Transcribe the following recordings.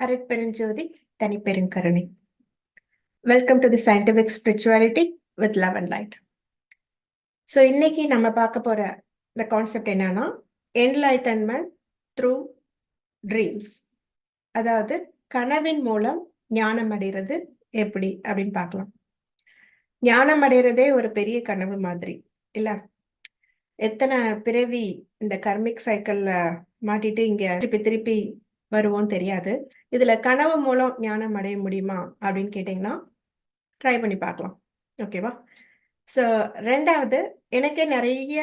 Arutperunjothi தனிப்பெருங்கருணை welcome to the scientific spirituality with love and light so இன்னைக்கு நம்ம பார்க்க போற இந்த கான்செப்ட் என்னன்னா என்லைட்டன்மெண்ட் த்ரூ ட்ரீம்ஸ் அதாவது கனவின் மூலம் ஞானம் அடைகிறது எப்படி அப்படின்னு பார்க்கலாம். ஞானம் அடைகிறதே ஒரு பெரிய கனவு மாதிரி இல்ல? எத்தனை பிறவி இந்த கர்மிக் சைக்கிள்ல மாட்டிட்டு இங்க திருப்பி திருப்பி வருவோம் தெரியாது. இதுல கனவு மூலம் ஞானம் அடைய முடியுமா அப்படின்னு கேட்டீங்கன்னா ட்ரை பண்ணி பார்க்கலாம். ஓகேவா ஸோ ரெண்டாவது எனக்கே நிறைய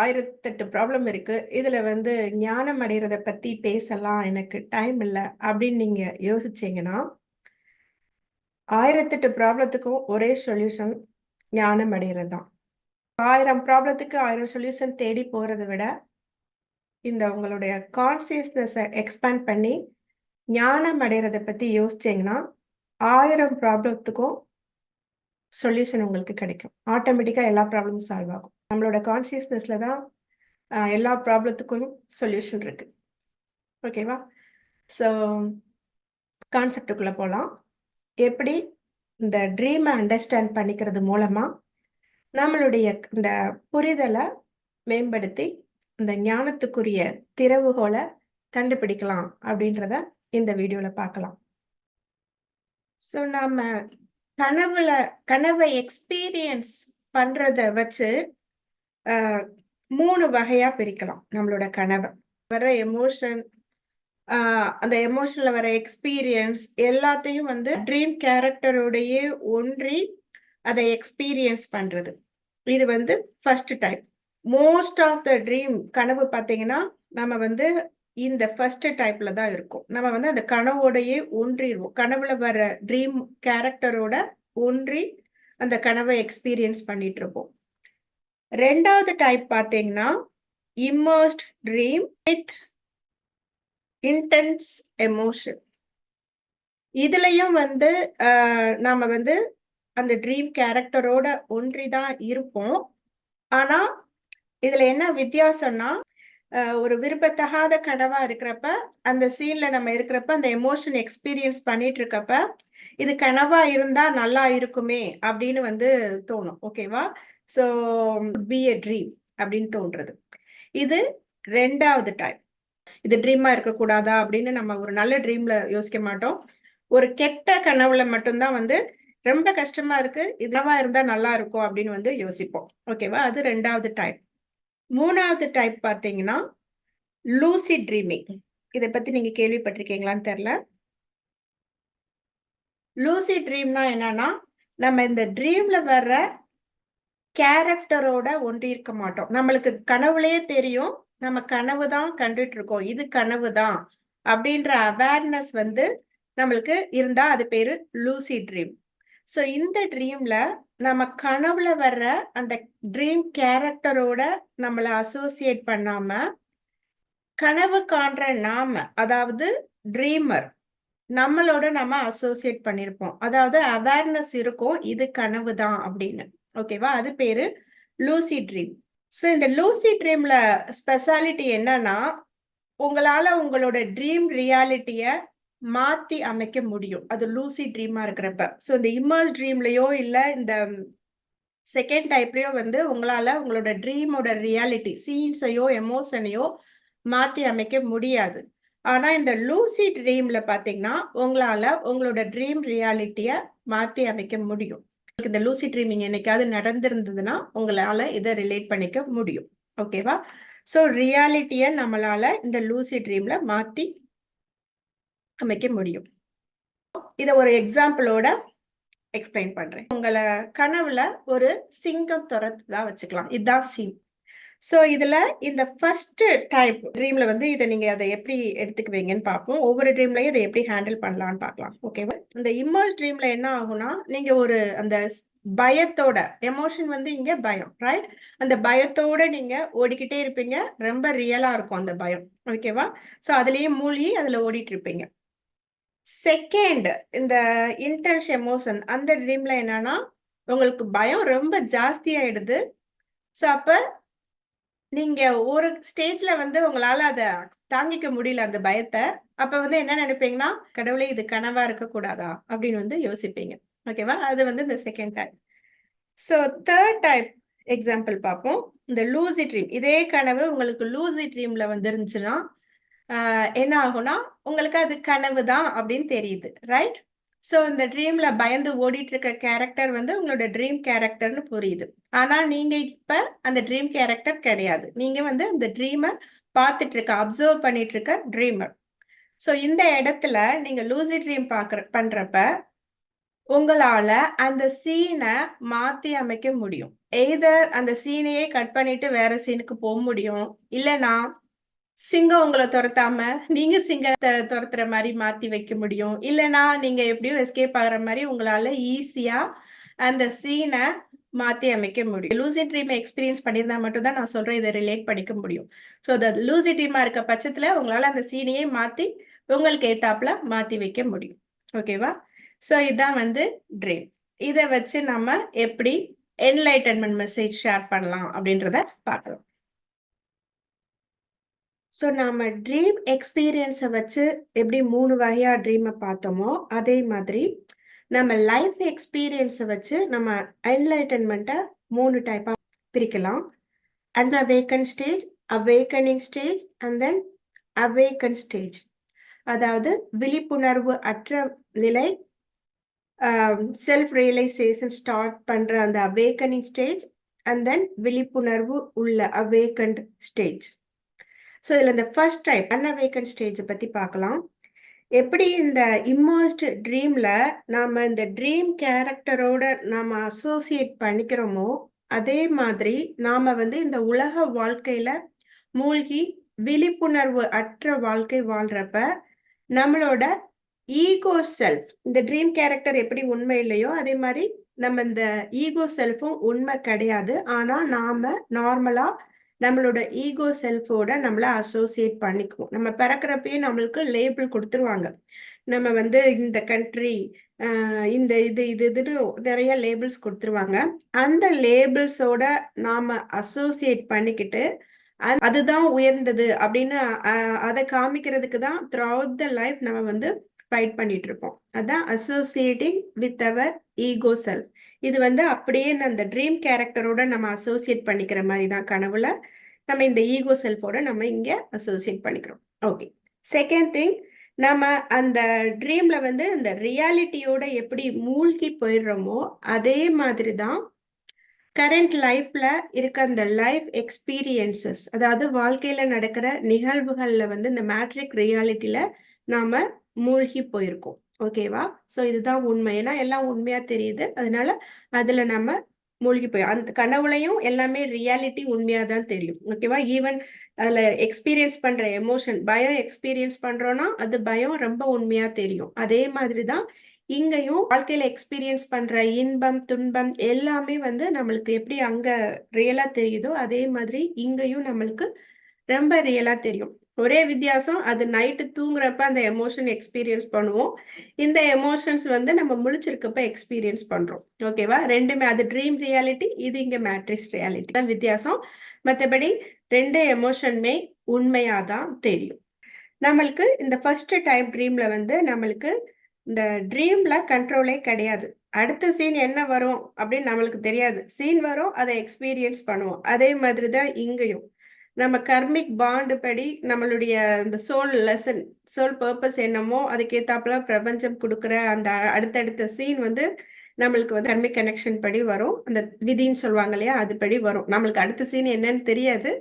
ஆயிரத்தெட்டு ப்ராப்ளம் இருக்கு. இதுல வந்து ஞானம் அடைகிறத பத்தி பேசலாம். எனக்கு டைம் இல்லை அப்படின்னு நீங்க யோசிச்சீங்கன்னா ஆயிரத்தெட்டு ப்ராப்ளத்துக்கும் ஒரே சொல்யூஷன் ஞானம் அடைகிறது தான் ஆயிரம் ப்ராப்ளத்துக்கு ஆயிரம் சொல்யூஷன் தேடி போறதை விட இந்த உங்களுடைய கான்சியஸ்னஸை எக்ஸ்பேண்ட் பண்ணி ஞானம் அடைகிறத பற்றி யோசிச்சிங்கன்னா ஆயிரம் ப்ராப்ளத்துக்கும் சொல்யூஷன் உங்களுக்கு கிடைக்கும். ஆட்டோமேட்டிக்காக எல்லா ப்ராப்ளமும் சால்வ் ஆகும். நம்மளோட கான்சியஸ்னஸில் தான் எல்லா ப்ராப்ளத்துக்கும் சொல்யூஷன் இருக்கு. ஓகேவா ஸோ கான்செப்டுக்குள்ளே போகலாம் எப்படி இந்த ட்ரீமை அண்டர்ஸ்டாண்ட் பண்ணிக்கிறது மூலமாக நம்மளுடைய இந்த புரிதலை மேம்படுத்தி இந்த ஞானத்துக்குரிய திறவுகோலை கண்டுபிடிக்கலாம் அப்படின்றத இந்த வீடியோல பார்க்கலாம் ஸோ நாம கனவுல கனவை எக்ஸ்பீரியன்ஸ் பண்றத வச்சு மூணு வகையா பிரிக்கலாம் நம்மளோட கனவை. வர எமோஷன் அந்த எமோஷன்ல வர எக்ஸ்பீரியன்ஸ் எல்லாத்தையும் வந்து ட்ரீம் கேரக்டரோடையே ஒன்றி அதை எக்ஸ்பீரியன்ஸ் பண்றது. இது வந்து first type most of the dream கனவு பார்த்தீங்கன்னா நம்ம வந்து இந்த ஃபர்ஸ்ட் டைப்ல தான் இருக்கும். நம்ம வந்து அந்த கனவோடையே ஒன்றிடுவோம். கனவுல வர ட்ரீம் கேரக்டரோட ஒன்றி அந்த கனவை எக்ஸ்பீரியன்ஸ் பண்ணிட்டு இருப்போம். ரெண்டாவது டைப் பார்த்தீங்கன்னா immersed dream with intense emotion இதுலயும் வந்து நாம வந்து அந்த ட்ரீம் கேரக்டரோட ஒன்றி தான் இருப்போம். ஆனா இதுல என்ன வித்தியாசம்னா ஒரு விருப்பத்தகாத கனவா இருக்கிறப்ப அந்த சீன்ல நம்ம இருக்கிறப்ப அந்த எமோஷன் எக்ஸ்பீரியன்ஸ் பண்ணிட்டு இருக்கப்ப இது கனவா இருந்தா நல்லா இருக்குமே அப்படின்னு வந்து தோணும். ஓகேவா ஸோ பி எ ட்ரீம் அப்படின்னு தோன்றது. இது ரெண்டாவது டைம் இது ட்ரீமா இருக்கக்கூடாதா அப்படின்னு நம்ம ஒரு நல்ல ட்ரீம்ல யோசிக்க மாட்டோம். ஒரு கெட்ட கனவுல மட்டும்தான் வந்து ரொம்ப கஷ்டமா இருக்கு. இதுவா இருந்தா நல்லா இருக்கும் அப்படின்னு வந்து யோசிப்போம். ஓகேவா அது ரெண்டாவது டைப் மூணாவது டைப் பார்த்தீங்கன்னா லூசி ட்ரீமிங் இதை பத்தி நீங்க கேள்விப்பட்டிருக்கீங்களான்னு தெரில லூசி ட்ரீம்னா என்னன்னா நம்ம இந்த ட்ரீம்ல வர்ற கேரக்டரோட ஒன்றி இருக்க மாட்டோம். நம்மளுக்கு கனவுலயே தெரியும். நம்ம கனவு தான் கண்டுட்டு இருக்கோம். இது கனவு தான். அப்படின்ற அவேர்னஸ் வந்து நம்மளுக்கு இருந்தா அது பேரு லூசி ட்ரீம் ஸோ இந்த ட்ரீம்ல நம்ம கனவுல வர்ற அந்த ட்ரீம் கேரக்டரோட நம்மளை அசோசியேட் பண்ணாம கனவு காண்ற நாம அதாவது ட்ரீமர் நம்மளோட நம்ம அசோசியேட் பண்ணியிருப்போம் அதாவது அவேர்னஸ் இருக்கும் இது கனவு தான் அப்படின்னு. ஓகேவா அது பேரு லூசி ட்ரீம் ஸோ இந்த லூசி ட்ரீம்ல ஸ்பெஷாலிட்டி என்னன்னா உங்களால உங்களோட ட்ரீம் ரியாலிட்டிய மாத்தி அமைக்க முடியும். அது லூசி ட்ரீமா இருக்கிறப்ப. ஸோ இந்த இமர்ஸ் ட்ரீம்லயோ இல்லை இந்த செகண்ட் டைப்லயோ வந்து உங்களால உங்களோட ட்ரீமோட ரியாலிட்டி சீன்ஸையோ எமோஷனையோ மாத்தி அமைக்க முடியாது. ஆனா இந்த லூசி ட்ரீம்ல பாத்தீங்கன்னா உங்களால உங்களோட ட்ரீம் ரியாலிட்டிய மாத்தி அமைக்க முடியும். இந்த லூசி ட்ரீமிங் என்னைக்காவது நடந்திருந்ததுன்னா உங்களால இதை ரிலேட் பண்ணிக்க முடியும். ஓகேவா ஸோ ரியாலிட்டியை நம்மளால இந்த லூசி ட்ரீம்ல மாத்தி அமைக்க முடியும். இதை ஒரு எக்ஸாம்பிளோட எக்ஸ்பிளைன் பண்றேன். உங்களை கனவுல ஒரு சிங்கம் துரத்துதான் வச்சுக்கலாம். இதுதான் சீன் ஸோ இதுல இந்த ஃபர்ஸ்ட் டைப் ட்ரீம்ல வந்து இதை நீங்க அதை எப்படி எடுத்துக்குவீங்கன்னு பார்ப்போம். ஒவ்வொரு ட்ரீம்லையும் இதை எப்படி ஹேண்டில் பண்ணலாம்னு பார்க்கலாம். ஓகேவா இந்த இமர்ஸ் ட்ரீம்ல என்ன ஆகும்னா நீங்க ஒரு அந்த பயத்தோட எமோஷன் வந்து இங்க பயம் ரைட் அந்த பயத்தோட நீங்க ஓடிக்கிட்டே இருப்பீங்க. ரொம்ப ரியலா இருக்கும் அந்த பயம். ஓகேவா ஸோ அதுலயே மூழ்கி அதுல ஓடிட்டு இருப்பீங்க. செகண்ட் இந்த இன்டென்ஸ் எமோஷன் அந்த ட்ரீம்ல என்னன்னா உங்களுக்கு பயம் ரொம்ப ஜாஸ்தி ஆயிடுது. ஸோ அப்ப நீங்க ஒரு ஸ்டேஜ்ல வந்து உங்களால அதை தாங்கிக்க முடியல அந்த பயத்தை. அப்ப வந்து என்ன நினைப்பீங்கன்னா கடவுளே இது கனவா இருக்கக்கூடாதா? அப்படின்னு வந்து யோசிப்பீங்க. ஓகேவா அது வந்து இந்த second type so third type example பார்ப்போம். இந்த லூசி ட்ரீம் இதே கனவு உங்களுக்கு லூசி ட்ரீம்ல வந்துருந்துச்சுன்னா என்ன ஆகும்னா உங்களுக்கு அது கனவு தான் அப்படின்னு தெரியுது ரைட் ஸோ இந்த ட்ரீம்ல பயந்து ஓடிட்டு இருக்க கேரக்டர் வந்து உங்களோட ட்ரீம் கேரக்டர்னு புரியுது. ஆனா நீங்க இப்ப அந்த ட்ரீம் கேரக்டர் கிடையாது. நீங்க வந்து அந்த ட்ரீமை பார்த்துட்டு இருக்க அப்சர்வ் பண்ணிட்டு இருக்க ட்ரீமர் ஸோ இந்த இடத்துல நீங்க லூசி ட்ரீம் பாக்குற பண்றப்ப உங்களால அந்த சீனை மாத்தி அமைக்க முடியும். எய்தர் அந்த சீனையே கட் பண்ணிட்டு வேற சீனுக்கு போக முடியும் இல்லைன்னா சிங்கம் உங்களை துரத்தாம நீங்க சிங்கத்தை துரத்துற மாதிரி மாத்தி வைக்க முடியும். இல்லைன்னா நீங்க எப்படியும் எஸ்கேப் ஆகுற மாதிரி உங்களால ஈஸியா அந்த சீனை மாத்தி அமைக்க முடியும். லூசி ட்ரீம் எக்ஸ்பீரியன்ஸ் பண்ணியிருந்தா மட்டும்தான் நான் சொல்றேன் இதை ரிலேட் பண்ணிக்க முடியும். ஸோ த லூசி ட்ரீமா இருக்க பட்சத்துல உங்களால அந்த சீனையே மாத்தி உங்களுக்கு ஏத்தாப்புல மாத்தி வைக்க முடியும். ஓகேவா ஸோ இதுதான் வந்து ட்ரீம் இதை வச்சு நம்ம எப்படி என்லைட்டன்மெண்ட் மெசேஜ் ஷேர் பண்ணலாம் அப்படின்றத பார்க்கலாம். ஸோ நாம் ட்ரீம் எக்ஸ்பீரியன்ஸை வச்சு எப்படி மூணு வகையாக ட்ரீமை பார்த்தோமோ அதே மாதிரி நம்ம லைஃப் எக்ஸ்பீரியன்ஸை வச்சு நம்ம என்லைட்டன்மெண்ட்டை மூணு டைப்பாக பிரிக்கலாம். Unawaken stage awakening stage and then awaken stage அதாவது விழிப்புணர்வு அற்ற நிலை செல்ஃப் ரியலைசேஷன் ஸ்டார்ட் பண்ணுற அந்த அவேக்கனிங் ஸ்டேஜ் அண்ட் தென் விழிப்புணர்வு உள்ள அவேக்கன்ட் ஸ்டேஜ் ஸோ இதில் இந்த ஃபர்ஸ்ட் டைப் அன்அவேக்கன் ஸ்டேஜை பற்றி பார்க்கலாம். எப்படி இந்த இம்மர்ஸ்ட் ட்ரீமில் நாம் இந்த ட்ரீம் கேரக்டரோட நாம் அசோசியேட் பண்ணிக்கிறோமோ அதே மாதிரி நாம் வந்து இந்த உலக வாழ்க்கையில் மூழ்கி விழிப்புணர்வு அற்ற வாழ்க்கை வாழ்கிறப்ப நம்மளோட ஈகோ செல்ஃப் இந்த ட்ரீம் கேரக்டர் எப்படி உண்மை இல்லையோ அதே மாதிரி நம்ம இந்த ஈகோ செல்ஃபும் உண்மை கிடையாது. ஆனால் நாம் நார்மலாக நம்மளோட ஈகோ செல்ஃபோட நம்மளை அசோசியேட் பண்ணிக்குவோம். நம்ம பிறக்கிறப்பயே நம்மளுக்கு லேபிள் கொடுத்துருவாங்க. நம்ம வந்து இந்த கண்ட்ரி இந்த இது இது இதுன்னு நிறைய லேபிள்ஸ் கொடுத்துருவாங்க. அந்த லேபிள்ஸோட நாம அசோசியேட் பண்ணிக்கிட்டு அதுதான் உயர்ந்தது அப்படின்னு அதை காமிக்கிறதுக்கு தான் த்ரூ அவுட் த லைஃப் நம்ம வந்து ஃபைட் பண்ணிட்டு இருப்போம். அதான் associating with our ego self இது வந்து அப்படியே அந்த ட்ரீம் கேரக்டரோட நம்ம அசோசியேட் பண்ணிக்கிற மாதிரி தான் கனவுல நம்ம இந்த ஈகோ செல்ஃபோட நம்ம இங்கே அசோசியேட் பண்ணிக்கிறோம். ஓகே செகண்ட் திங் நம்ம அந்த ட்ரீம்ல வந்து அந்த ரியாலிட்டியோட எப்படி மூழ்கி போயிடுறோமோ அதே மாதிரி தான் கரண்ட் லைஃப்ல இருக்க அந்த லைஃப் எக்ஸ்பீரியன்சஸ் அதாவது வாழ்க்கையில நடக்கிற நிகழ்வுகள்ல வந்து இந்த மேட்ரிக் ரியாலிட்டியில நாம மூழ்கி போயிருக்கோம். ஓகேவா ஸோ இதுதான் உண்மை. ஏன்னா எல்லாம் உண்மையா தெரியுது. அதனால அதுல நம்ம மூழ்கி போய் அந்த கனவுலையும் எல்லாமே ரியாலிட்டி உண்மையா தான் தெரியும் ஓகேவா ஈவன் அதுல எக்ஸ்பீரியன்ஸ் பண்ற எமோஷன் பயம் எக்ஸ்பீரியன்ஸ் பண்றோம்னா அது பயம் ரொம்ப உண்மையா தெரியும். அதே மாதிரி தான் இங்கேயும் வாழ்க்கையில எக்ஸ்பீரியன்ஸ் பண்ற இன்பம் துன்பம் எல்லாமே வந்து நம்மளுக்கு எப்படி அங்க ரியலா தெரியுதோ அதே மாதிரி இங்கேயும் நம்மளுக்கு ரொம்ப ரியலா தெரியும். ஒரே வித்தியாசம் அது நைட்டு தூங்குறப்ப அந்த எமோஷன் எக்ஸ்பீரியன்ஸ் பண்ணுவோம். இந்த எமோஷன்ஸ் வந்து நம்ம முழிச்சிருக்கப்ப எக்ஸ்பீரியன்ஸ் பண்றோம். ஓகேவா ரெண்டுமே அது ட்ரீம் ரியாலிட்டி இது இங்க மேட்ரிக்ஸ் ரியாலிட்டி தான் வித்தியாசம். மற்றபடி ரெண்டு எமோஷனுமே உண்மையாக தான் தெரியும். நம்மளுக்கு இந்த ஃபர்ஸ்ட் டைம் ட்ரீம்ல வந்து நம்மளுக்கு இந்த ட்ரீம்ல கண்ட்ரோலே கிடையாது. அடுத்த சீன் என்ன வரும் அப்படின்னு நம்மளுக்கு தெரியாது. சீன் வரும் அதை எக்ஸ்பீரியன்ஸ் பண்ணுவோம். அதே மாதிரி தான் இங்கேயும். நம்ம கர்மிக் பாண்டு படி நம்மளுடைய இந்த சோல் லெசன் சோல் பர்பஸ் என்னமோ அதுக்கேத்தாப்புல பிரபஞ்சம் கொடுக்குற அந்த அடுத்தடுத்த சீன் வந்து நம்மளுக்கு வந்து கர்மிக் கனெக்ஷன் படி வரும். அந்த விதின்னு சொல்லுவாங்க இல்லையா அது படி வரும். நம்மளுக்கு அடுத்த சீன் என்னன்னு தெரியாது.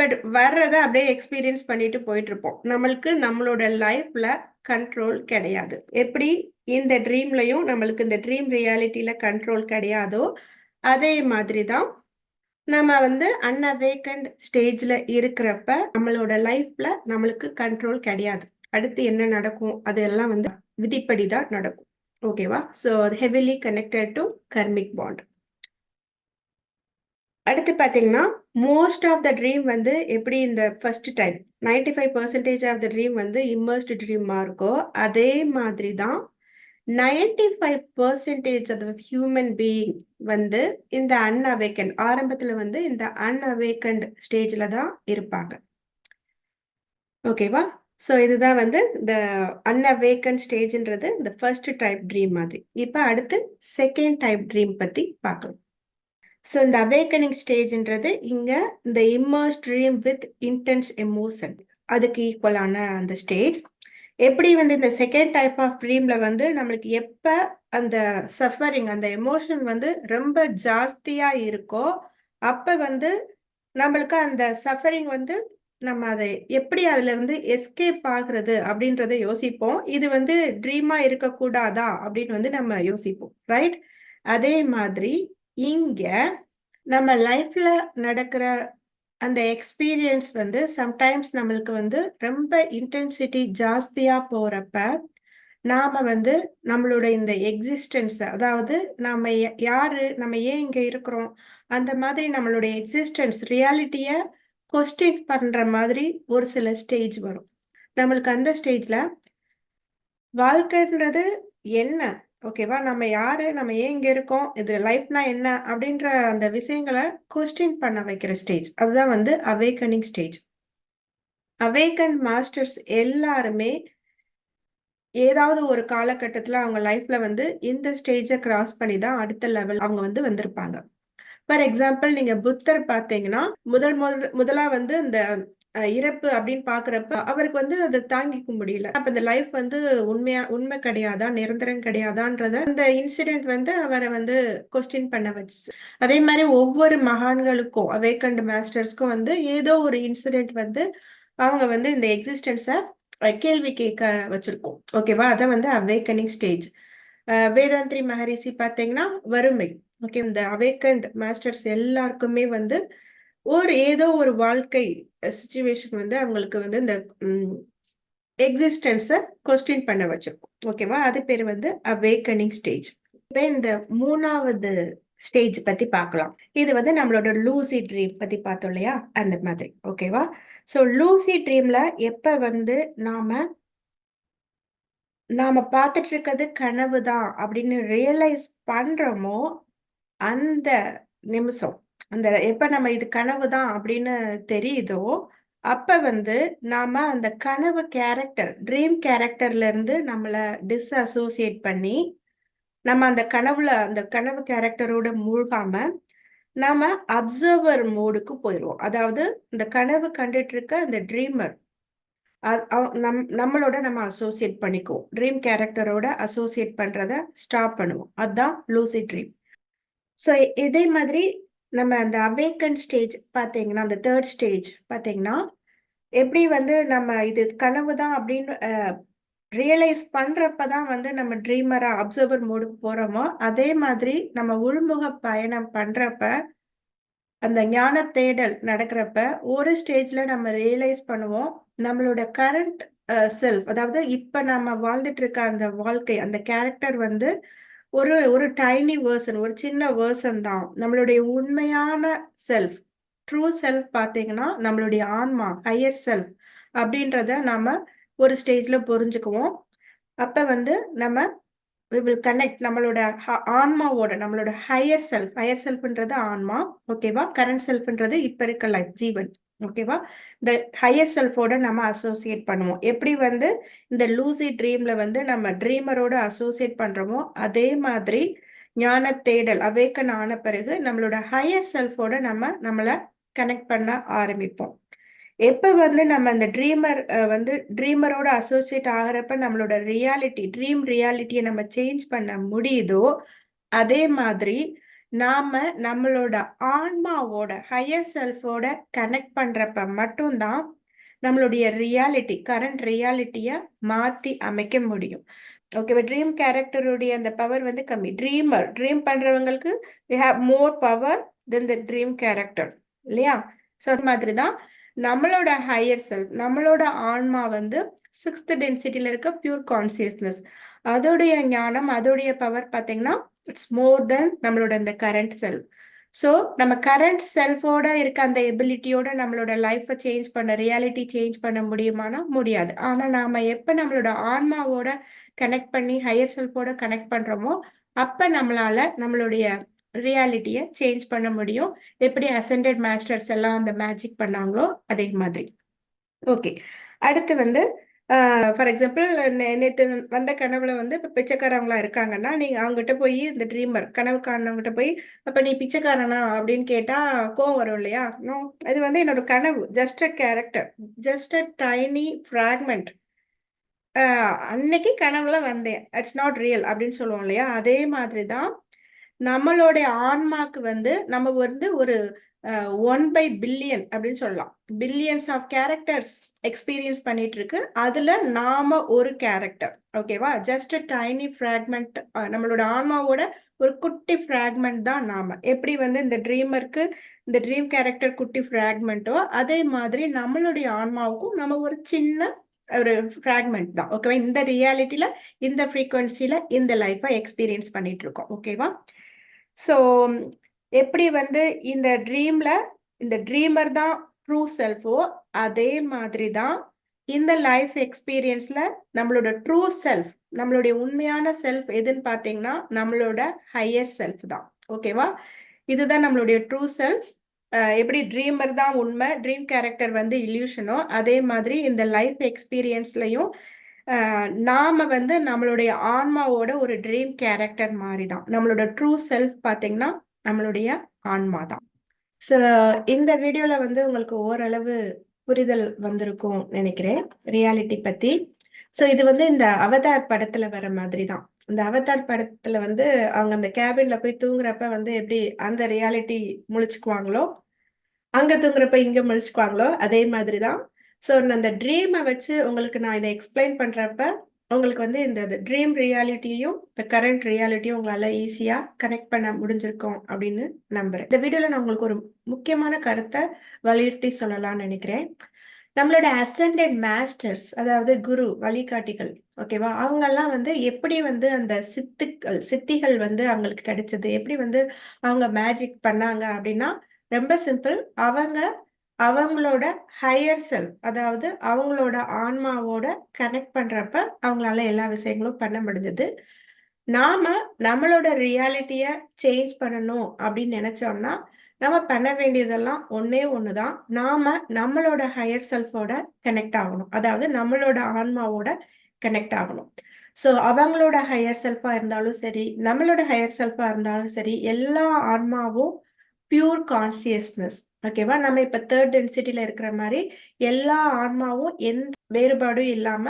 பட் வர்றதை அப்படியே எக்ஸ்பீரியன்ஸ் பண்ணிட்டு போயிட்டு இருப்போம் நம்மளுக்கு நம்மளோட லைஃப்ல கண்ட்ரோல் கிடையாது. எப்படி இந்த ட்ரீம்லையும் நம்மளுக்கு இந்த ட்ரீம் ரியாலிட்டியில கண்ட்ரோல் கிடையாதோ அதே மாதிரி தான் நம்ம வந்து அன்அவேக்கண்ட் ஸ்டேஜ்ல இருக்கிறப்ப நம்மளோட லைஃப்ல நம்மளுக்கு கண்ட்ரோல் கிடையாது. அடுத்து என்ன நடக்கும்? அதெல்லாம் வந்து விதிப்படி தான் நடக்கும். ஓகேவா ஸோ அது heavily connected to karmic bond அடுத்து பார்த்தீங்கன்னா மோஸ்ட் ஆஃப் த ட்ரீம் வந்து எப்படி இந்த first time ninety five percentage of the dream வந்து இம்மர்ஸ்டு ட்ரீமாக இருக்கோ அதே மாதிரி தான் ninety five percentage of human being வந்து இந்த அன்அவேக்கன் ஆரம்பத்தில் வந்து இந்த அன்அவேக்கண்ட் ஸ்டேஜில் தான் இருப்பாங்க. ஓகேவா ஸோ இதுதான் வந்து இந்த அன்அவேக்கன் ஸ்டேஜ்ன்றது இந்த ஃபர்ஸ்ட் டைப் ட்ரீம் மாதிரி. இப்போ அடுத்து செகண்ட் டைப் ட்ரீம் பற்றி பார்க்கலாம். ஸோ இந்த அவேக்கனிங் ஸ்டேஜ்ன்றது இங்கே இந்த immersed dream with intense emotion அதுக்கு ஈக்குவலான அந்த ஸ்டேஜ் எப்படி வந்து இந்த செகண்ட் டைப் ஆஃப் ட்ரீம்ல வந்து நம்மளுக்கு எப்போ அந்த சஃபரிங் அந்த எமோஷன் வந்து ரொம்ப ஜாஸ்தியா இருக்கோ அப்ப வந்து நம்மளுக்கு அந்த சஃபரிங் வந்து நம்ம அதை எப்படி அதுல இருந்து எஸ்கேப் ஆகுறது அப்படின்றத யோசிப்போம். இது வந்து ட்ரீமா இருக்கக்கூடாதா அப்படின்னு வந்து நம்ம யோசிப்போம். ரைட் அதே மாதிரி இங்க நம்ம லைஃப்ல நடக்கிற அந்த எக்ஸ்பீரியன்ஸ் வந்து சம்டைம்ஸ் நம்மளுக்கு வந்து ரொம்ப இன்டென்சிட்டி ஜாஸ்தியாக போகிறப்ப நாம் வந்து நம்மளோட இந்த எக்ஸிஸ்டன்ஸ் அதாவது நம்ம யார் நம்ம ஏன் இங்கே இருக்கிறோம் அந்த மாதிரி நம்மளுடைய எக்ஸிஸ்டன்ஸ் ரியாலிட்டியை கொஸ்டின் பண்ணுற மாதிரி ஒரு சில ஸ்டேஜ் வரும். நம்மளுக்கு அந்த ஸ்டேஜில் வாழ்க்கைன்றது என்ன? ஓகேவா நம்ம யாரு? நம்ம ஏன் இங்க இருக்கோம்? இது லைஃப்னா என்ன? அப்படின்ற அந்த விஷயங்களை கொஸ்டின் பண்ண வைக்கிற ஸ்டேஜ் அதுதான் வந்து அவேக்கனிங் ஸ்டேஜ் அவேக்கன் மாஸ்டர்ஸ் எல்லாருமே ஏதாவது ஒரு காலகட்டத்தில் அவங்க லைஃப்ல வந்து இந்த ஸ்டேஜை கிராஸ் பண்ணி தான் அடுத்த லெவல் அவங்க வந்து வந்திருப்பாங்க. ஃபார் எக்ஸாம்பிள் நீங்க புத்தர் பார்த்தீங்கன்னா முதல் முதல் முதலா வந்து இந்த இறப்பு அப்படின்னு பாக்குறப்ப அவருக்கு வந்து அதை தாங்கிக்க முடியல. அப்ப இந்த லைஃப் வந்து உண்மையா உண்மை கிடையாதா நிரந்தரம் கிடையாதான்றத அந்த இன்சிடென்ட் வந்து அவரை வந்து கொஸ்டின் பண்ண வச்சு அதே மாதிரி ஒவ்வொரு மகான்களுக்கும் அவேக்கண்ட் மாஸ்டர்ஸ்க்கும் வந்து ஏதோ ஒரு இன்சிடென்ட் வந்து அவங்க வந்து இந்த எக்ஸிஸ்டன்ஸை கேள்வி கேட்க வச்சிருக்கோம். ஓகேவா அதை வந்து அவேக்கனிங் ஸ்டேஜ் வேதாந்திரி மகரிஷி பார்த்தீங்கன்னா வறுமை. ஓகே இந்த அவேக்கண்ட் மாஸ்டர்ஸ் எல்லாருக்குமே வந்து ஒரு ஏதோ ஒரு வாழ்க்கை சுச்சுவேஷன் வந்து அவங்களுக்கு வந்து இந்த எக்ஸிஸ்டன்ஸை கொஸ்டின் பண்ண வச்சிருக்கும். ஓகேவா அது பேர் வந்து அவேக்கனிங் ஸ்டேஜ் இப்போ இந்த மூணாவது ஸ்டேஜ் பத்தி பார்க்கலாம் இது வந்து நம்மளோட லூசி ட்ரீம் பத்தி பார்த்தோம் இல்லையா? அந்த மாதிரி. ஓகேவா ஸோ லூசி ட்ரீம்ல எப்ப வந்து நாம நாம பார்த்துட்டு இருக்கிறது கனவு தான் அப்படின்னு ரியலைஸ் பண்றோமோ அந்த நிமிஷம் அந்த எப்ப நம்ம இது கனவு தான் அப்படின்னு தெரியுதோ அப்ப வந்து நாம அந்த கனவு கேரக்டர் ட்ரீம் கேரக்டர்ல இருந்து நம்மள டிஸ்அசோசியேட் பண்ணி நம்ம அந்த கனவுல அந்த கனவு கேரக்டரோட மூழ்காம நாம அப்சர்வர் மோடுக்கு போயிடுவோம் அதாவது இந்த கனவு கண்டுட்டு இருக்க அந்த ட்ரீமர் நம் நம்மளோட நம்ம அசோசியேட் பண்ணிக்குவோம். ட்ரீம் கேரக்டரோட அசோசியேட் பண்றத ஸ்டாப் பண்ணுவோம். அதுதான் லூசி ட்ரீம் ஸோ இதே மாதிரி நம்ம அந்த அவேக்கன் ஸ்டேஜ் பார்த்தீங்கன்னா அந்த தேர்ட் ஸ்டேஜ் பார்த்தீங்கன்னா எப்படி வந்து நம்ம இது கனவு தான் அப்படின்னு ரியலைஸ் பண்ணுறப்ப தான் வந்து நம்ம ட்ரீமராக அப்சர்வர் மோடுக்கு போகிறோமோ அதே மாதிரி நம்ம உள்முக பயணம் பண்ணுறப்ப அந்த ஞான தேடல் நடக்கிறப்ப ஒரு ஸ்டேஜில் நம்ம ரியலைஸ் பண்ணுவோம் நம்மளோட கரண்ட் செல்ஃப் அதாவது இப்போ நம்ம வாழ்ந்துட்டு இருக்க அந்த வாழ்க்கை அந்த கேரக்டர் வந்து ஒரு ஒரு டைனி வேர்சன் ஒரு சின்ன வேர்சன் தான். நம்மளுடைய உண்மையான செல்ஃப் ட்ரூ செல்ஃப் பார்த்தீங்கன்னா நம்மளுடைய ஆன்மா ஹையர் செல்ஃப் அப்படின்றத நாம ஒரு ஸ்டேஜ்ல புரிஞ்சுக்குவோம். அப்ப வந்து நம்ம வில் கனெக்ட் நம்மளோட ஆன்மாவோட நம்மளோட ஹையர் செல்ஃப் ஹையர் செல்ஃப்ன்றது ஆன்மா ஓகேவா கரண்ட் செல்ஃப்ன்றது இப்ப இருக்க லைஃப் ஜீவன். ஓகேவா இந்த ஹையர் செல்ஃபோட நம்ம அசோசியேட் பண்ணுவோம். எப்படி வந்து இந்த லூசி ட்ரீம்ல வந்து நம்ம ட்ரீமரோட அசோசியேட் பண்றோமோ அதே மாதிரி ஞான தேடல் அவேக்கன் ஆன பிறகு நம்மளோட ஹையர் செல்ஃபோட நம்ம நம்மளை கனெக்ட் பண்ண ஆரம்பிப்போம். எப்போ வந்து நம்ம அந்த ட்ரீமர் வந்து ட்ரீமரோட அசோசியேட் ஆகிறப்ப நம்மளோட ரியாலிட்டி ட்ரீம் ரியாலிட்டியை நம்ம சேஞ்ச் பண்ண முடியுதோ அதே மாதிரி நாம நம்மளோட ஆன்மாவோட ஹையர் செல்ஃபோட கனெக்ட் பண்றப்ப மட்டும்தான் நம்மளுடைய ரியாலிட்டி கரண்ட் ரியாலிட்டிய மாத்தி அமைக்க முடியும். ஓகேவா ட்ரீம் கேரக்டருடைய அந்த பவர் வந்து கம்மி. ட்ரீமர் ட்ரீம் பண்றவங்களுக்கு we have more power then the dream character இல்லையா? ஸோ அது மாதிரி தான் நம்மளோட ஹையர் செல்ஃப் நம்மளோட ஆன்மா வந்து சிக்ஸ்த் டென்சிட்டியில இருக்க பியூர் கான்சியஸ்னஸ் அதோடைய ஞானம் அதோடைய பவர் பார்த்தீங்கன்னா இட்ஸ் மோர் தென் நம்மளோட இந்த கரண்ட் செல்ஃப் ஸோ நம்ம கரண்ட் செல்ஃபோட இருக்க அந்த எபிலிட்டியோட நம்மளோட லைஃப்பை சேஞ்ச் பண்ண ரியாலிட்டி சேஞ்ச் பண்ண முடியுமானா முடியாது. ஆனால் நாம எப்போ நம்மளோட ஆன்மாவோட கனெக்ட் பண்ணி ஹையர் செல்ஃபோட கனெக்ட் பண்ணுறோமோ அப்போ நம்மளால நம்மளுடைய ரியாலிட்டியை சேஞ்ச் பண்ண முடியும். எப்படி அசெண்டட் மாஸ்டர்ஸ் எல்லாம் அந்த மேஜிக் பண்ணாங்களோ அதே மாதிரி. ஓகே அடுத்து வந்து ஃபார் எக்ஸாம்பிள் நேற்று வந்த கனவுல வந்து இப்போ பிச்சைக்காரவங்களா இருக்காங்கன்னா நீங்க அவங்ககிட்ட போய் இந்த ட்ரீமர் கனவு காணவங்கிட்ட போய் அப்ப நீ பிச்சைக்காரனா? அப்படின்னு கேட்டா கோவம் வரும் இல்லையா? நோ இது வந்து என்னோட கனவு just a character just a tiny fragment அன்னைக்கு கனவுல வந்தேன். இட்ஸ் நாட் ரியல் அப்படின்னு சொல்லுவோம் இல்லையா? அதே மாதிரி தான் நம்மளுடைய ஆன்மாக்கு வந்து நம்ம வந்து ஒரு ஒன் பை பில்லியன் அப்படின்னு சொல்லலாம். பில்லியன்ஸ் ஆஃப் கேரக்டர்ஸ் எக்ஸ்பீரியன்ஸ் பண்ணிட்டு இருக்கு அதுல நாம ஒரு கேரக்டர் ஓகேவா ஜஸ்ட் டைனி ஃப்ராக்மெண்ட் நம்மளோட ஆன்மாவோட ஒரு குட்டி ஃப்ராக்மெண்ட் தான் நாம. எப்படி வந்து இந்த ட்ரீமருக்கு இந்த ட்ரீம் கேரக்டர் குட்டி ஃப்ராக்மெண்ட்டோ அதே மாதிரி நம்மளுடைய ஆன்மாவுக்கும் நம்ம ஒரு சின்ன ஒரு ஃப்ராக்மெண்ட் தான் ஓகேவா இந்த ரியாலிட்டியில இந்த ஃப்ரீக்வன்சில இந்த லைஃப்பை எக்ஸ்பீரியன்ஸ் பண்ணிட்டு இருக்கோம் ஓகேவா ஸோ எப்படி வந்து இந்த ட்ரீம்ல இந்த ட்ரீமர் தான் ட்ரூ செல்ஃபோ அதே மாதிரி தான் இந்த லைஃப் எக்ஸ்பீரியன்ஸ்ல நம்மளோட ட்ரூ செல்ஃப் நம்மளுடைய உண்மையான செல்ஃப் எதுன்னு பார்த்தீங்கன்னா நம்மளோட ஹையர் செல்ஃப் தான். ஓகேவா இதுதான் நம்மளுடைய ட்ரூ செல்ஃப் எப்படி ட்ரீமர் தான் உண்மை ட்ரீம் கேரக்டர் வந்து இல்யூஷனோ அதே மாதிரி இந்த லைஃப் எக்ஸ்பீரியன்ஸ்லையும் நாம வந்து நம்மளுடைய ஆன்மாவோட ஒரு ட்ரீம் கேரக்டர் மாதிரி தான். நம்மளோட ட்ரூ செல்ஃப் பார்த்தீங்கன்னா நம்மளுடைய ஆன்மா தான். ஸோ இந்த வீடியோல வந்து உங்களுக்கு ஓரளவு புரிதல் வந்திருக்கும் நினைக்கிறேன். ரியாலிட்டி பத்தி. ஸோ இது வந்து இந்த அவதார் படத்துல வர மாதிரி தான். இந்த அவதார் படத்துல வந்து அவங்க அந்த கேபின்ல போய் தூங்குறப்ப வந்து எப்படி அந்த ரியாலிட்டி முழிச்சுக்குவாங்களோ அங்க தூங்குறப்ப இங்க முழிச்சுக்குவாங்களோ அதே மாதிரி தான். ஸோ அந்த ட்ரீமை வச்சு உங்களுக்கு நான் இதை எக்ஸ்பிளைன் பண்றப்ப உங்களுக்கு வந்து இந்த ட்ரீம் ரியாலிட்டியும் இந்த கரண்ட் ரியாலிட்டியும் உங்களால ஈஸியா கனெக்ட் பண்ண முடிஞ்சிருக்கும் அப்படின்னு நம்புறேன். இந்த வீடியோல நான் உங்களுக்கு ஒரு முக்கியமான கருத்தை வலியுறுத்தி சொல்லலாம்னு நினைக்கிறேன். நம்மளோட அசண்டட் மாஸ்டர்ஸ் அதாவது குரு வழிகாட்டிகள் ஓகேவா அவங்கெல்லாம் வந்து எப்படி வந்து அந்த சித்துக்கள் சித்திகள் வந்து அவங்களுக்கு கிடைச்சது? எப்படி வந்து அவங்க மேஜிக் பண்ணாங்க அப்படின்னா ரொம்ப சிம்பிள் அவங்க அவங்களோட ஹையர் செல் அதாவது அவங்களோட ஆன்மாவோட கனெக்ட் பண்றப்ப அவங்களால எல்லா விஷயங்களும் பண்ண முடிஞ்சது. நாம நம்மளோட ரியாலிட்டிய சேஞ்ச் பண்ணணும் அப்படின்னு நினைச்சோம்னா நம்ம பண்ண வேண்டியதெல்லாம் ஒன்னே ஒண்ணுதான். நாம நம்மளோட ஹையர் செல்ஃபோட கனெக்ட் ஆகணும். அதாவது நம்மளோட ஆன்மாவோட கனெக்ட் ஆகணும். ஸோ அவங்களோட ஹையர் செல்ஃபா இருந்தாலும் சரி நம்மளோட ஹையர் செல்ஃபா இருந்தாலும் சரி எல்லா ஆன்மாவும் பியூர் கான்சியஸ்னஸ் ஓகேவா நம்ம இப்ப தேர்ட் டென்சிட்டியில இருக்கிற மாதிரி எல்லா ஆன்மாவும் எந்த வேறுபாடும் இல்லாம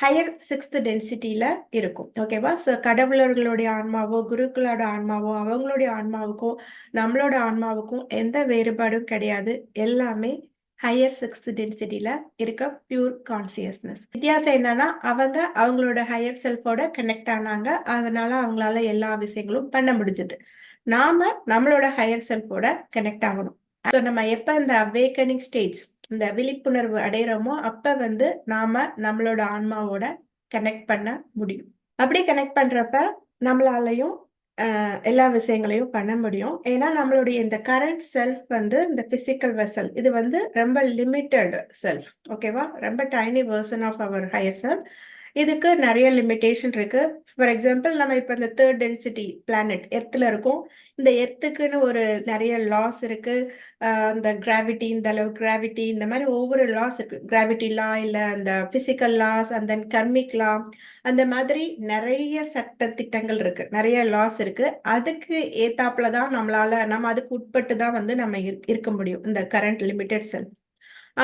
ஹையர் சிக்ஸ்த் டென்சிட்டியில இருக்கும். ஓகேவா ஸோ கடவுளர்களுடைய ஆன்மாவோ குருக்களோட ஆன்மாவோ அவங்களுடைய ஆன்மாவுக்கும் நம்மளோட ஆன்மாவுக்கும் எந்த வேறுபாடும் கிடையாது. எல்லாமே ஹையர் சிக்ஸ்த் டென்சிட்டியில இருக்க பியூர் கான்சியஸ்னஸ் வித்தியாசம் என்னன்னா அவங்க அவங்களோட ஹையர் செல்ஃபோட கனெக்ட் ஆனாங்க. அதனால அவங்களால எல்லா விஷயங்களும் பண்ண முடிஞ்சது. நாம நம்மளோட ஹையர் செல்ஃபோட கனெக்ட் ஆகணும். ஸோ நம்ம எப்போ இந்த அவேக்கனிங் ஸ்டேஜ் இந்த விழிப்புணர்வு அடையிறோமோ அப்ப வந்து நாம நம்மளோட ஆன்மாவோட கனெக்ட் பண்ண முடியும். அப்படி கனெக்ட் பண்றப்ப நம்மளாலையும் எல்லா விஷயங்களையும் பண்ண முடியும். ஏன்னா நம்மளுடைய இந்த கரண்ட் செல்ஃப் வந்து இந்த பிசிக்கல் வெசல் இது வந்து ரொம்ப லிமிட்டட் செல்ஃப் ஓகேவா ரொம்ப tiny version of our higher self இதுக்கு நிறைய லிமிட்டேஷன் இருக்கு. ஃபார் எக்ஸாம்பிள் நம்ம இப்போ இந்த தேர்ட் டென்சிட்டி பிளானட் எர்த்தில் இருக்கும். இந்த எர்த்துக்குன்னு ஒரு நிறைய லாஸ் இருக்கு. அந்த கிராவிட்டி இந்த அளவு கிராவிட்டி இந்த மாதிரி ஒவ்வொரு லாஸ் இருக்கு. கிராவிட்டி லா இல்லை அந்த பிசிக்கல் லாஸ் அந்த கர்மிக் லா அந்த மாதிரி நிறைய சட்ட திட்டங்கள் இருக்கு. நிறைய லாஸ் இருக்கு. அதுக்கு ஏத்தாப்புல தான் நம்மளால நம்ம அதுக்கு உட்பட்டு தான் வந்து நம்ம இருக்க முடியும். இந்த கரண்ட் லிமிடெட் செல்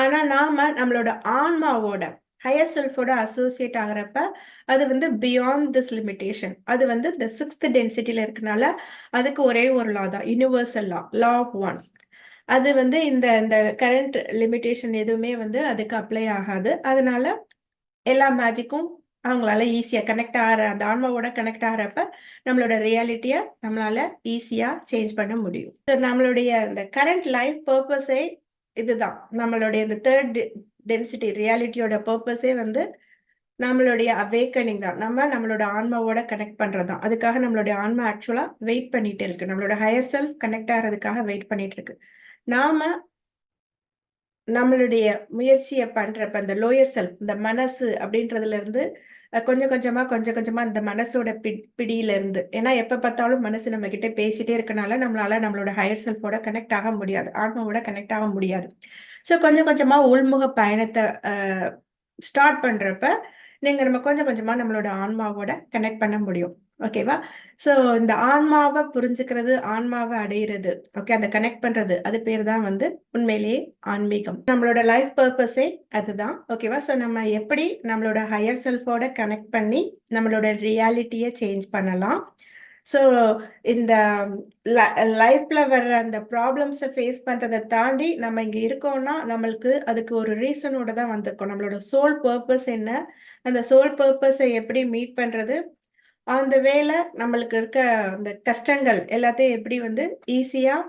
ஆனா நாம நம்மளோட ஆன்மாவோட ஹையர் செல்ஃபோட அசோசியேட் ஆகிறப்ப அது வந்து பியாண்ட் திஸ் லிமிடேஷன் அது வந்து இந்த சிக்ஸ்த் டென்சிட்டியில் இருக்கனால அதுக்கு ஒரே ஒரு லா தான் universal law law of one அது வந்து இந்த இந்த கரண்ட் லிமிடேஷன் எதுவுமே வந்து அதுக்கு அப்ளை ஆகாது. அதனால எல்லா மேஜிக்கும் அவங்களால ஈஸியாக கனெக்ட் ஆகிற அந்த ஆன்மாவோட கனெக்ட் ஆகிறப்ப நம்மளோட ரியாலிட்டியை நம்மளால ஈஸியாக சேஞ்ச் பண்ண முடியும். ஸோ நம்மளுடைய இந்த கரண்ட் லைஃப் பர்பஸே இதுதான். நம்மளுடைய இந்த தேர்ட் டென்சிட்டி ரியாலிட்டியோட பர்பஸே வந்து நம்மளுடைய அவேக்கனிங் தான். நம்ம நம்மளோட ஆன்மாவோட கனெக்ட் பண்றது தான். அதுக்காக நம்மளுடைய ஆன்மா ஆக்சுவலா வெயிட் பண்ணிட்டு இருக்கு. நம்மளோட ஹையர் செல்ஃப் கனெக்ட் ஆகிறதுக்காக வெயிட் பண்ணிட்டு இருக்கு. நாம நம்மளுடைய முயற்சியை பண்றப்ப இந்த லோயர் செல்ஃப் இந்த மனசு அப்படின்றதுல இருந்து கொஞ்சம் கொஞ்சமா கொஞ்சம் கொஞ்சமா இந்த மனசோட பி பிடியில இருந்து ஏன்னா எப்ப பார்த்தாலும் மனசு நம்ம கிட்ட பேசிட்டே இருக்கனால நம்மளால நம்மளோட ஹையர் செல்ஃபோட கனெக்ட் ஆக முடியாது. ஆன்மாவோட கனெக்ட் ஆக முடியாது. ஸோ கொஞ்சம் கொஞ்சமாக உள்முக பயணத்தை ஸ்டார்ட் பண்ணுறப்ப நீங்கள் நம்ம கொஞ்சம் கொஞ்சமாக நம்மளோட ஆன்மாவோட கனெக்ட் பண்ண முடியும். ஓகேவா ஸோ இந்த ஆன்மாவை புரிஞ்சுக்கிறது ஆன்மாவை அடையிறது ஓகே அந்த கனெக்ட் பண்ணுறது அது பேர் தான் வந்து உண்மையிலேயே ஆன்மீகம். நம்மளோட லைஃப் பர்பஸே அதுதான் ஓகேவா ஸோ நம்ம எப்படி நம்மளோட ஹையர் செல்ஃபோட கனெக்ட் பண்ணி நம்மளோட ரியாலிட்டியை சேஞ்ச் பண்ணலாம்? ஸோ இந்த லைஃப்ல வர்ற அந்த ப்ராப்ளம்ஸை ஃபேஸ் பண்ணுறதை தாண்டி நம்ம இங்கே இருக்கோம்னா நம்மளுக்கு அதுக்கு ஒரு ரீசனோட தான் வந்திருக்கோம். நம்மளோட சோல் பர்பஸ் என்ன? அந்த சோல் பர்பஸை எப்படி மீட் பண்ணுறது அந்த வேலை நம்மளுக்கு இருக்க அந்த கஷ்டங்கள் எல்லாத்தையும் எப்படி வந்து ஈஸியாக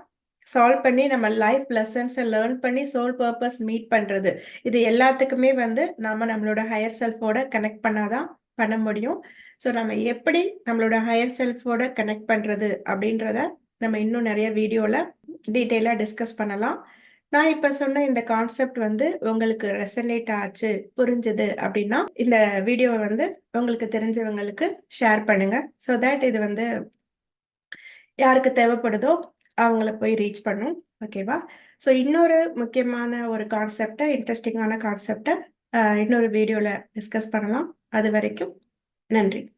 சால்வ் பண்ணி நம்ம லைஃப் லெசன்ஸை லேர்ன் பண்ணி சோல் பர்பஸ் மீட் பண்ணுறது இது எல்லாத்துக்குமே வந்து நாம் நம்மளோட ஹையர் செல்ஃபோட கனெக்ட் பண்ணாதான் பண்ண முடியும். ஸோ நம்ம எப்படி நம்மளோட ஹையர் செல்ஃபோட கனெக்ட் பண்ணுறது அப்படின்றத நம்ம இன்னும் நிறைய வீடியோவில் டீட்டெயிலாக டிஸ்கஸ் பண்ணலாம். நான் இப்போ சொன்ன இந்த கான்செப்ட் வந்து உங்களுக்கு ரெசனேட் ஆச்சு புரிஞ்சுது அப்படின்னா இந்த வீடியோவை வந்து உங்களுக்கு தெரிஞ்சவங்களுக்கு ஷேர் பண்ணுங்க. ஸோ தட் இது வந்து யாருக்கு தேவைப்படுதோ அவங்கள போய் ரீச் பண்ணும். ஓகேவா ஸோ இன்னொரு முக்கியமான ஒரு கான்செப்டை இன்ட்ரெஸ்டிங்கான கான்செப்டை இன்னொரு வீடியோவில் டிஸ்கஸ் பண்ணலாம். அது வரைக்கும் நன்றி.